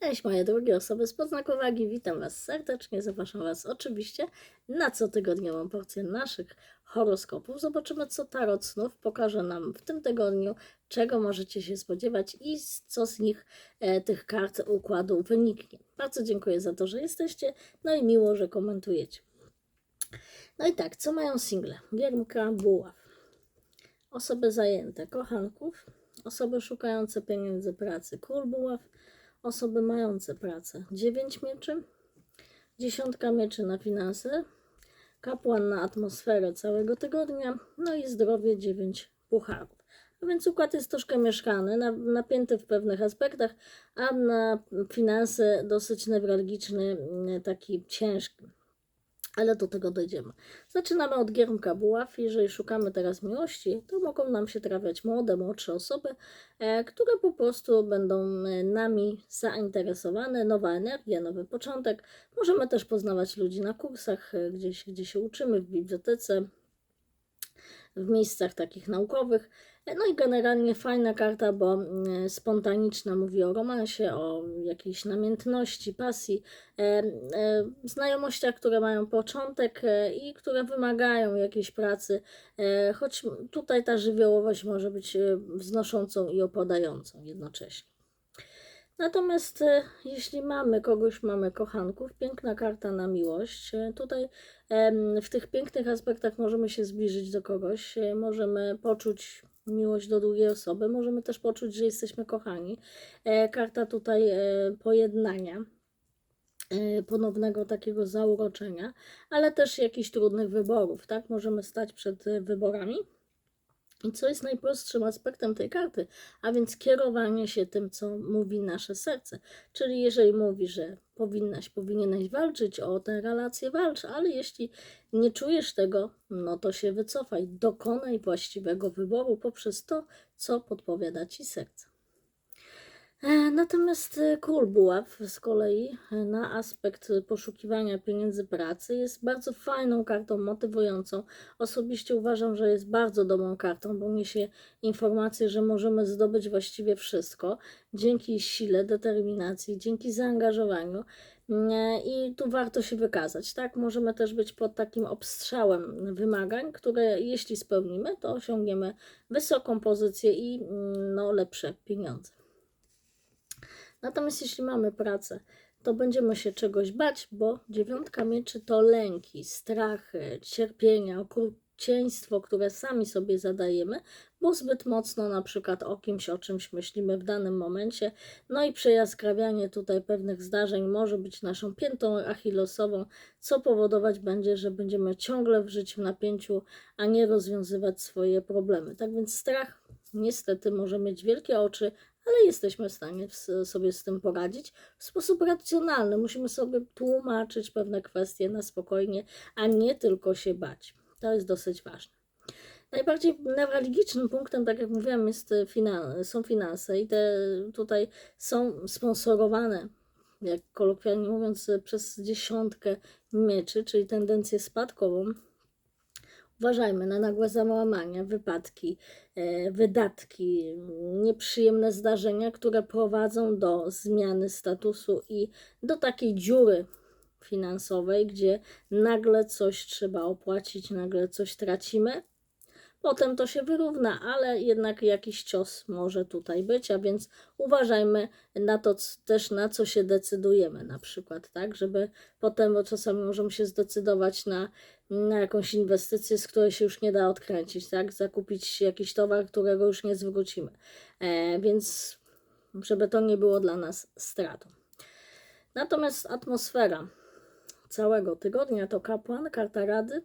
Cześć moje drogie osoby z podznaku wagi, witam Was serdecznie, zapraszam Was oczywiście na cotygodniową porcję naszych horoskopów. Zobaczymy co Tarot Snów pokaże nam w tym tygodniu, czego możecie się spodziewać i co z nich, e, tych kart układu wyniknie. Bardzo dziękuję za to, że jesteście, no i miło, że komentujecie. No i tak, co mają single? Giermka, buław. Osoby zajęte, kochanków, osoby szukające pieniędzy pracy, król buław, osoby mające pracę. 9 mieczy, dziesiątka mieczy na finanse, kapłan na atmosferę całego tygodnia, no i zdrowie 9 pucharów. A więc układ jest troszkę mieszkany, na- napięty w pewnych aspektach, a na finanse dosyć newralgiczny, taki ciężki. Ale do tego dojdziemy. Zaczynamy od giermka buław. Jeżeli szukamy teraz miłości, to mogą nam się trafiać młode, młodsze osoby, e, które po prostu będą e, nami zainteresowane. Nowa energia, nowy początek. Możemy też poznawać ludzi na kursach, e, gdzieś, gdzie się uczymy, w bibliotece, w miejscach takich naukowych. No i generalnie fajna karta, bo mm, spontaniczna mówi o romansie, o jakiejś namiętności, pasji, e, e, znajomościach, które mają początek e, i które wymagają jakiejś pracy, choć tutaj ta żywiołowość może być wznoszącą i opadającą jednocześnie. Natomiast e, jeśli mamy kogoś, mamy kochanków, piękna karta na miłość. E, Tutaj w tych pięknych aspektach możemy się zbliżyć do kogoś, e, możemy poczuć miłość do drugiej osoby, możemy też poczuć, że jesteśmy kochani. Karta tutaj pojednania, ponownego takiego zauroczenia, ale też jakichś trudnych wyborów, tak? Możemy stać przed wyborami. I co jest najprostszym aspektem tej karty, a więc kierowanie się tym, co mówi nasze serce. Czyli jeżeli mówi, że powinnaś, powinieneś walczyć o tę relację, walcz, ale jeśli nie czujesz tego, no to się wycofaj, dokonaj właściwego wyboru poprzez to, co podpowiada ci serce. E, Natomiast e, król buław z kolei e, na aspekt poszukiwania pieniędzy pracy jest bardzo fajną kartą, motywującą. Osobiście uważam, że jest bardzo dobrą kartą, bo niesie informację, że możemy zdobyć właściwie wszystko dzięki sile, determinacji, dzięki zaangażowaniu. I tu warto się wykazać, tak? Możemy też być pod takim obstrzałem wymagań, które jeśli spełnimy, to osiągniemy wysoką pozycję i mm, no, lepsze pieniądze. Natomiast jeśli mamy pracę, to będziemy się czegoś bać, bo dziewiątka mieczy to lęki, strachy, cierpienia, okrucieństwo, które sami sobie zadajemy, bo zbyt mocno na przykład o kimś, o czymś myślimy w danym momencie. No i przejaskrawianie tutaj pewnych zdarzeń może być naszą piętą achillesową, co powodować będzie, że będziemy ciągle w życiu w napięciu, a nie rozwiązywać swoje problemy. Tak więc strach niestety może mieć wielkie oczy, ale jesteśmy w stanie w- sobie z tym poradzić w sposób racjonalny. Musimy sobie tłumaczyć pewne kwestie na spokojnie, a nie tylko się bać. To jest dosyć ważne. Najbardziej newralgicznym punktem, tak jak mówiłam, jest e, finan- są finanse i te tutaj są sponsorowane, jak kolokwialnie mówiąc, przez dziesiątkę mieczy, czyli tendencję spadkową. Uważajmy na nagłe załamania, wypadki, e, wydatki, nieprzyjemne zdarzenia, które prowadzą do zmiany statusu i do takiej dziury finansowej, gdzie nagle coś trzeba opłacić, nagle coś tracimy. Potem to się wyrówna, ale jednak jakiś cios może tutaj być, a więc uważajmy na to też, na co się decydujemy, na przykład, tak, żeby potem, bo czasami możemy się zdecydować na, na jakąś inwestycję, z której się już nie da odkręcić, tak, zakupić jakiś towar, którego już nie zwrócimy, e, więc żeby to nie było dla nas stratą. Natomiast atmosfera całego tygodnia to kapłan, karta rady,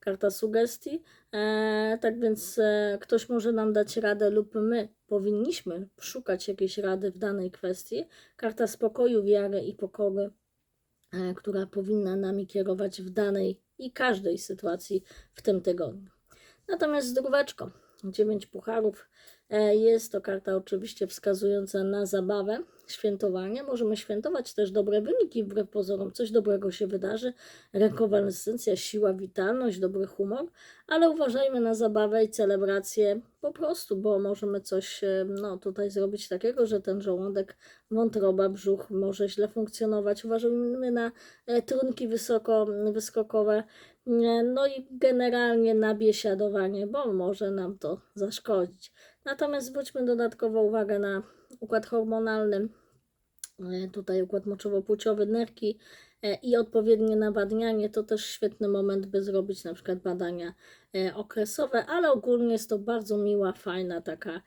karta sugestii. E, tak więc e, ktoś może nam dać radę, lub my powinniśmy szukać jakiejś rady w danej kwestii. Karta spokoju, wiary i pokory, e, która powinna nami kierować w danej i każdej sytuacji w tym tygodniu. Natomiast zdróweczko, dziewięć pucharów, Jest to karta oczywiście wskazująca na zabawę, świętowanie. Możemy świętować też dobre wyniki, wbrew pozorom coś dobrego się wydarzy. Rekonwalescencja, siła, witalność, dobry humor, ale uważajmy na zabawę i celebrację po prostu, bo możemy coś e, no, tutaj zrobić takiego, że ten żołądek, wątroba, brzuch może źle funkcjonować. Uważajmy na e, trunki wysoko, wyskokowe, no i generalnie na biesiadowanie, bo może nam to zaszkodzić. Natomiast zwróćmy dodatkowo uwagę na układ hormonalny, e, tutaj układ moczowo-płciowy, nerki e, i odpowiednie nawadnianie. To też świetny moment, by zrobić na przykład badania e, okresowe, ale ogólnie jest to bardzo miła, fajna taka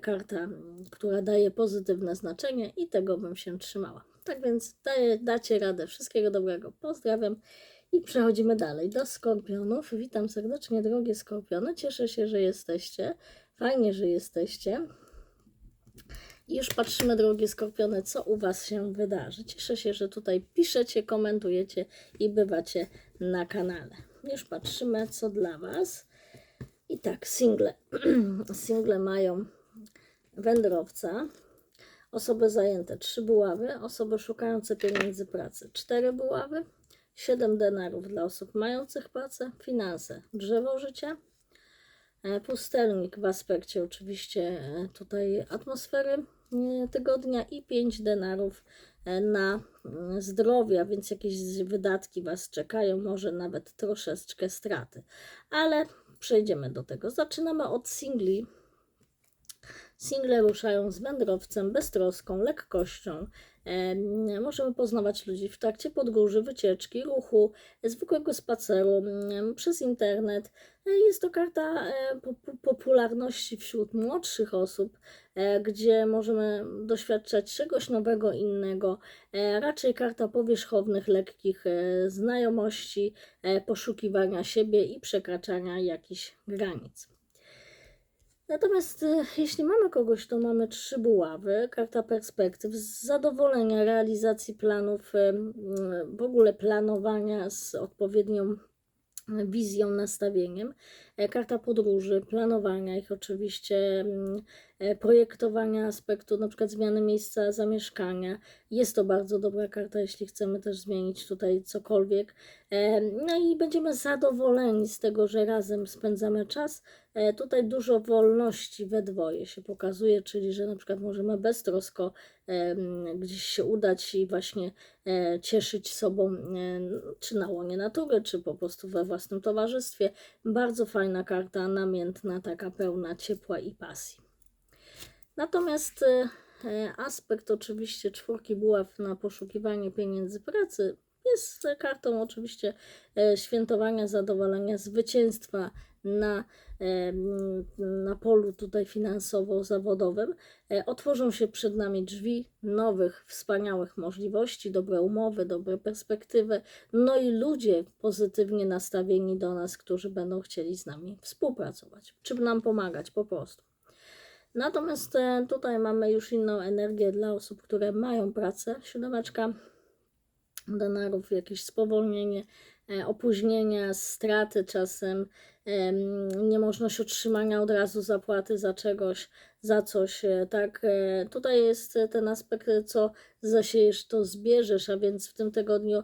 karta, która daje pozytywne znaczenie i tego bym się trzymała. Tak więc dacie radę. Wszystkiego dobrego. Pozdrawiam. I przechodzimy dalej do skorpionów. Witam serdecznie, drogie skorpiony. Cieszę się, że jesteście. Fajnie, że jesteście. I już patrzymy, drogie skorpiony, co u Was się wydarzy. Cieszę się, że tutaj piszecie, komentujecie i bywacie na kanale. Już patrzymy, co dla Was. I tak, single. single mają wędrowca, osoby zajęte trzy buławy, osoby szukające pieniędzy pracy cztery buławy, 7 denarów dla osób mających pracę, finanse, drzewo życia, e, pustelnik w aspekcie oczywiście e, tutaj atmosfery e, tygodnia i 5 denarów na mm, zdrowie, a więc jakieś wydatki Was czekają, może nawet troszeczkę straty. Ale przejdziemy do tego. Zaczynamy od singli. Single ruszają z wędrowcem, beztroską, lekkością. Em, Możemy poznawać ludzi w trakcie podróży, wycieczki, ruchu, zwykłego spaceru, przez internet. Jest to karta e, po- po- popularności wśród młodszych osób, e, gdzie możemy doświadczać czegoś nowego, innego. E, Raczej karta powierzchownych, lekkich znajomości, poszukiwania siebie i przekraczania jakichś granic. Natomiast e, jeśli mamy kogoś, to mamy trzy buławy, karta perspektyw, zadowolenia realizacji planów, e, w ogóle planowania z odpowiednią wizją, nastawieniem. E, Karta podróży, planowania ich oczywiście, mm, e, projektowania aspektu na przykład zmiany miejsca zamieszkania. Jest to bardzo dobra karta, jeśli chcemy też zmienić tutaj cokolwiek. E, No i będziemy zadowoleni z tego, że razem spędzamy czas. Tutaj dużo wolności we dwoje się pokazuje, czyli że na przykład możemy beztrosko em, gdzieś się udać i właśnie cieszyć sobą, czy na łonie natury, czy po prostu we własnym towarzystwie. Bardzo fajna karta, namiętna, taka pełna ciepła i pasji. Natomiast e, aspekt oczywiście czwórki buław na poszukiwanie pieniędzy pracy jest kartą oczywiście e, świętowania, zadowolenia, zwycięstwa na, na polu tutaj finansowo-zawodowym. E, Otworzą się przed nami drzwi nowych, wspaniałych możliwości, dobre umowy, dobre perspektywy, no i ludzie pozytywnie nastawieni do nas, którzy będą chcieli z nami współpracować, czy nam pomagać po prostu. Natomiast e, tutaj mamy już inną energię dla osób, które mają pracę. Siódemeczka denarów, jakieś spowolnienie, e, opóźnienia, straty czasem, em, niemożność otrzymania od razu zapłaty za czegoś, za coś, e, tak. e, Tutaj jest e, ten aspekt, co zasiejesz, to zbierzesz, a więc w tym tygodniu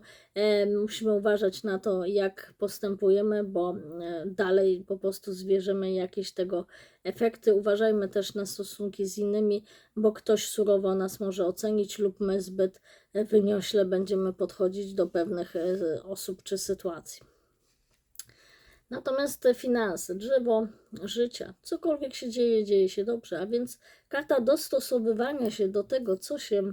musimy uważać na to, jak postępujemy, bo dalej po prostu zbierzemy jakieś tego efekty. Uważajmy też na stosunki z innymi, bo ktoś surowo nas może ocenić lub my zbyt wyniośle będziemy podchodzić do pewnych osób czy sytuacji. Natomiast te finanse, drzewo życia, cokolwiek się dzieje, dzieje się dobrze, a więc karta dostosowywania się do tego, co się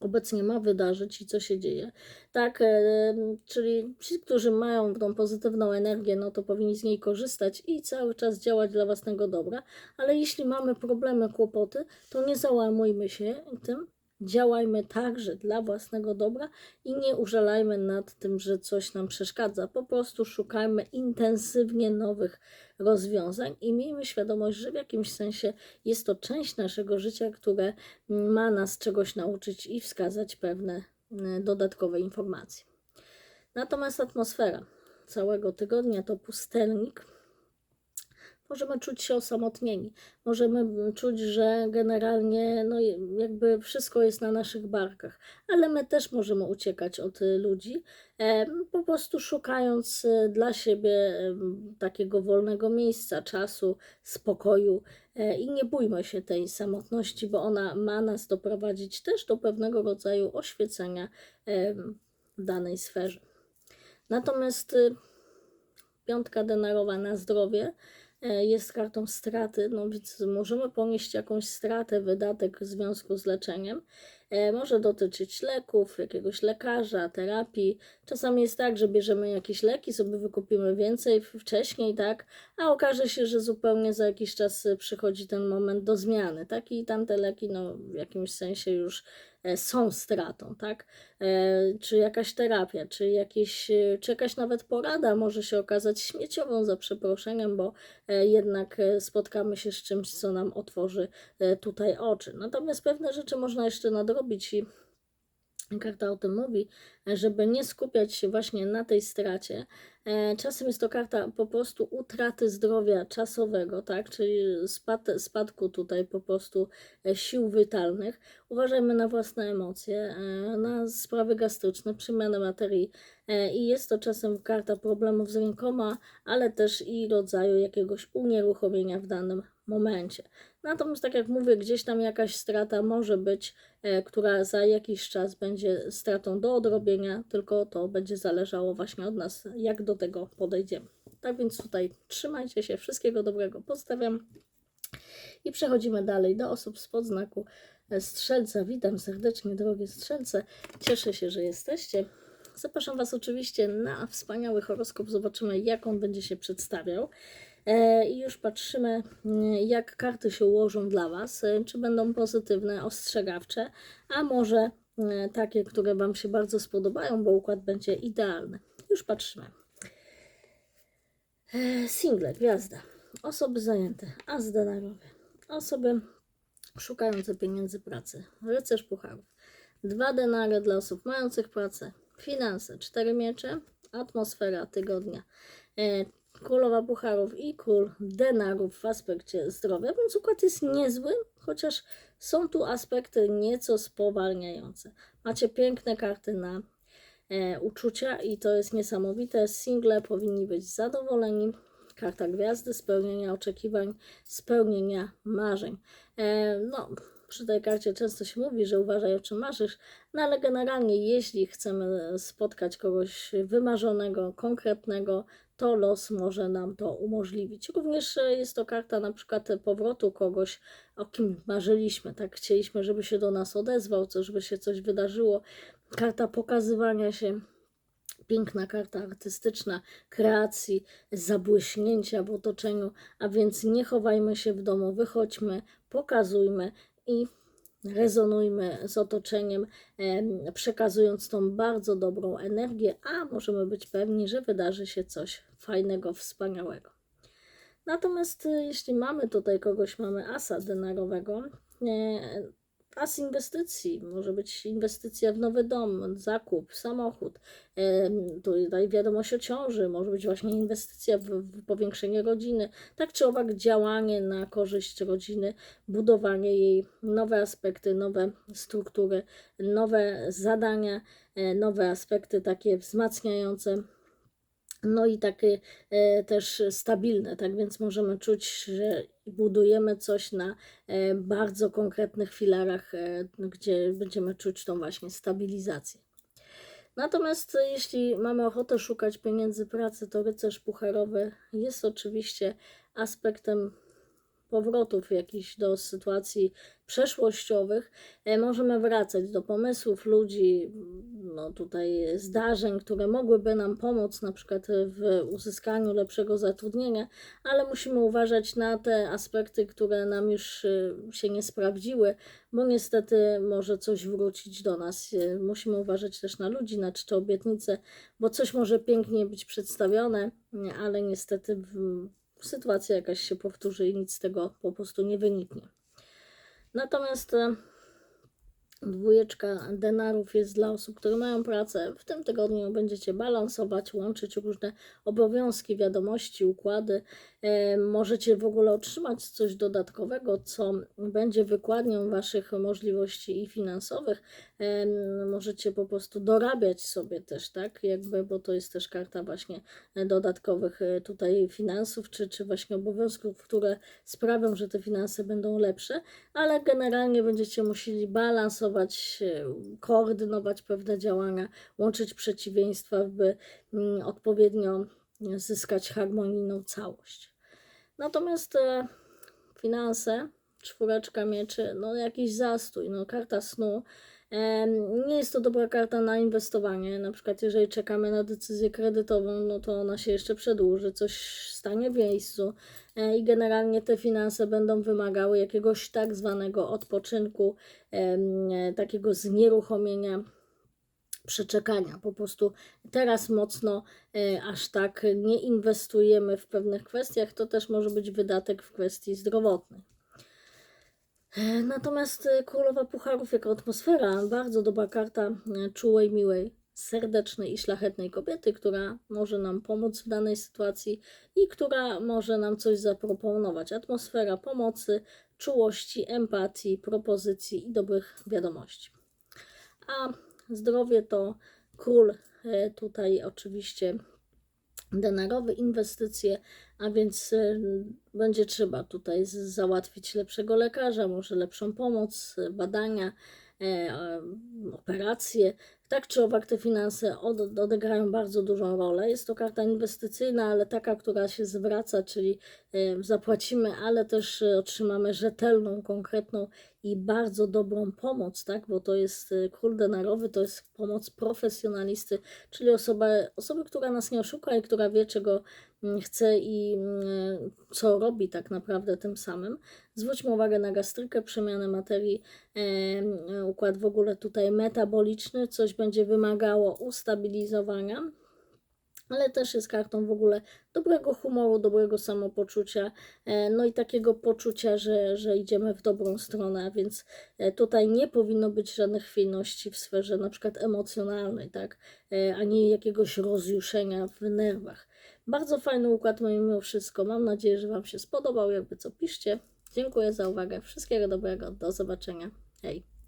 obecnie ma wydarzyć i co się dzieje. Tak, e, czyli ci, którzy mają tą pozytywną energię, no to powinni z niej korzystać i cały czas działać dla własnego dobra, ale jeśli mamy problemy, kłopoty, to nie załamujmy się tym, działajmy także dla własnego dobra i nie użalajmy nad tym, że coś nam przeszkadza. Po prostu szukajmy intensywnie nowych rozwiązań i miejmy świadomość, że w jakimś sensie jest to część naszego życia, które ma nas czegoś nauczyć i wskazać pewne mm, dodatkowe informacje. Natomiast atmosfera całego tygodnia to pustelnik możemy czuć się osamotnieni. Możemy czuć, że generalnie no, jakby wszystko jest na naszych barkach, ale my też możemy uciekać od y, ludzi, e, po prostu szukając y, dla siebie takiego wolnego miejsca, czasu, spokoju. E, I nie bójmy się tej samotności, bo ona ma nas doprowadzić też do pewnego rodzaju oświecenia w danej sferze. Natomiast y, piątka denarowa na zdrowie jest kartą straty, no więc możemy ponieść jakąś stratę, wydatek w związku z leczeniem. E, Może dotyczyć leków, jakiegoś lekarza, terapii. Czasami jest tak, że bierzemy jakieś leki, sobie wykupimy więcej wcześniej, tak, a okaże się, że zupełnie za jakiś czas y, przychodzi ten moment do zmiany, tak, i tamte leki, no, w jakimś sensie już e, są stratą, tak, e, czy jakaś terapia, czy, jakieś, e, czy jakaś nawet porada może się okazać śmieciową za przeproszeniem, bo e, jednak e, spotkamy się z czymś, co nam otworzy e, tutaj oczy. Natomiast pewne rzeczy można jeszcze nadrobić i karta o tym mówi, żeby nie skupiać się właśnie na tej stracie. E, Czasem jest to karta po prostu utraty zdrowia czasowego, tak, czyli spad, spadku tutaj po prostu e, sił witalnych. Uważajmy na własne emocje, e, na sprawy gastryczne, przemianę materii i jest to czasem karta problemów z rękoma, ale też i rodzaju jakiegoś unieruchomienia w danym momencie. Natomiast tak jak mówię, gdzieś tam jakaś strata może być, e, która za jakiś czas będzie stratą do odrobienia, tylko to będzie zależało właśnie od nas, jak do tego podejdziemy. Tak więc tutaj trzymajcie się, wszystkiego dobrego, pozdrawiam. I przechodzimy dalej do osób z podznaku e, Strzelca. Witam serdecznie, drogie strzelce. Cieszę się, że jesteście. Zapraszam Was oczywiście na wspaniały horoskop. Zobaczymy, jak on będzie się przedstawiał. E, I już patrzymy, mm, jak karty się ułożą dla Was. e, Czy będą pozytywne, ostrzegawcze, a może e, takie, które Wam się bardzo spodobają, bo układ będzie idealny. Już patrzymy. Single, gwiazda. Osoby zajęte, as denarowy. Osoby szukające pieniędzy pracy. Rycerz pucharów. Dwa denary dla osób mających pracę. Finanse, cztery miecze. Atmosfera tygodnia. Królowa pucharów i król denarów w aspekcie zdrowia, więc układ jest niezły, chociaż są tu aspekty nieco spowalniające. Macie piękne karty na e, uczucia i to jest niesamowite. Single powinni być zadowoleni. Karta gwiazdy, spełnienia oczekiwań, spełnienia marzeń. E, no, przy tej karcie często się mówi, że uważaj o czym marzysz, no ale generalnie jeśli chcemy spotkać kogoś wymarzonego, konkretnego, to los może nam to umożliwić. Również e, jest to karta na przykład powrotu kogoś, o kim marzyliśmy, tak chcieliśmy, żeby się do nas odezwał, co, żeby się coś wydarzyło. Karta pokazywania się, piękna karta artystyczna, kreacji, zabłyśnięcia w otoczeniu, a więc nie chowajmy się w domu, wychodźmy, pokazujmy i rezonujmy z otoczeniem, em, przekazując tą bardzo dobrą energię, a możemy być pewni, że wydarzy się coś fajnego, wspaniałego. Natomiast y, jeśli mamy tutaj kogoś, mamy asa denarowego, e, as inwestycji, może być inwestycja w nowy dom, zakup, samochód, tutaj wiadomość o ciąży, może być właśnie inwestycja w, w powiększenie rodziny, tak czy owak działanie na korzyść rodziny, budowanie jej, nowe aspekty, nowe struktury, nowe zadania, e, nowe aspekty takie wzmacniające no i takie e, też stabilne, tak więc możemy czuć, że budujemy coś na e, bardzo konkretnych filarach, e, gdzie będziemy czuć tą właśnie stabilizację. Natomiast jeśli mamy ochotę szukać pieniędzy pracy, to rycerz pucharowy jest oczywiście aspektem powrotów jakichś do sytuacji przeszłościowych, możemy wracać do pomysłów ludzi, no tutaj zdarzeń, które mogłyby nam pomóc na przykład w uzyskaniu lepszego zatrudnienia, ale musimy uważać na te aspekty, które nam już e, się nie sprawdziły, bo niestety może coś wrócić do nas. E, Musimy uważać też na ludzi, na czcze obietnice, bo coś może pięknie być przedstawione, ale niestety sytuacja jakaś się powtórzy i nic z tego po prostu nie wyniknie. Natomiast e, dwójeczka denarów jest dla osób, które mają pracę. W tym tygodniu będziecie balansować, łączyć różne obowiązki, wiadomości, układy. E, Możecie w ogóle otrzymać coś dodatkowego, co będzie wykładnią Waszych możliwości i finansowych. Em, Możecie po prostu dorabiać sobie też, tak? Jakby, bo to jest też karta właśnie e, dodatkowych e, tutaj finansów, czy, czy właśnie obowiązków, które sprawią, że te finanse będą lepsze, ale generalnie będziecie musieli balansować, e, koordynować pewne działania, łączyć przeciwieństwa, by mm, odpowiednio zyskać harmonijną całość. Natomiast e, finanse, czwóreczka mieczy, no jakiś zastój, no karta snu. Nie jest to dobra karta na inwestowanie. Na przykład, jeżeli czekamy na decyzję kredytową, no to ona się jeszcze przedłuży, coś stanie w miejscu e, i generalnie te finanse będą wymagały jakiegoś tak zwanego odpoczynku, takiego znieruchomienia przeczekania. Po prostu teraz mocno e, aż tak nie inwestujemy w pewnych kwestiach. To też może być wydatek w kwestii zdrowotnej. E, Natomiast e, Królowa Pucharów jako atmosfera, bardzo dobra karta e, czułej, miłej, serdecznej i szlachetnej kobiety, która może nam pomóc w danej sytuacji i która może nam coś zaproponować. Atmosfera pomocy, czułości, empatii, propozycji i dobrych wiadomości. A zdrowie to król tutaj oczywiście denarowy, inwestycje, a więc e, będzie trzeba tutaj załatwić lepszego lekarza, może lepszą pomoc, e, badania, e, operacje. Tak czy owak te finanse od, odegrają bardzo dużą rolę. Jest to karta inwestycyjna, ale taka, która się zwraca, czyli e, zapłacimy, ale też e, otrzymamy rzetelną, konkretną i bardzo dobrą pomoc, tak? Bo to jest król denarowy, to jest pomoc profesjonalisty, czyli osoba, osoby, która nas nie oszuka i która wie, czego chce i mm, co robi tak naprawdę tym samym. Zwróćmy uwagę na gastrykę, przemianę materii, e, m, układ w ogóle tutaj metaboliczny, coś będzie wymagało ustabilizowania, ale też jest kartą w ogóle dobrego humoru, dobrego samopoczucia, e, no i takiego poczucia, że, że idziemy w dobrą stronę, więc e, tutaj nie powinno być żadnych chwiejności w sferze na przykład emocjonalnej, tak, E, ani jakiegoś rozjuszenia w nerwach. Bardzo fajny układ mimo wszystko. Mam nadzieję, że Wam się spodobał. Jakby co piszcie. Dziękuję za uwagę. Wszystkiego dobrego. Do zobaczenia. Hej.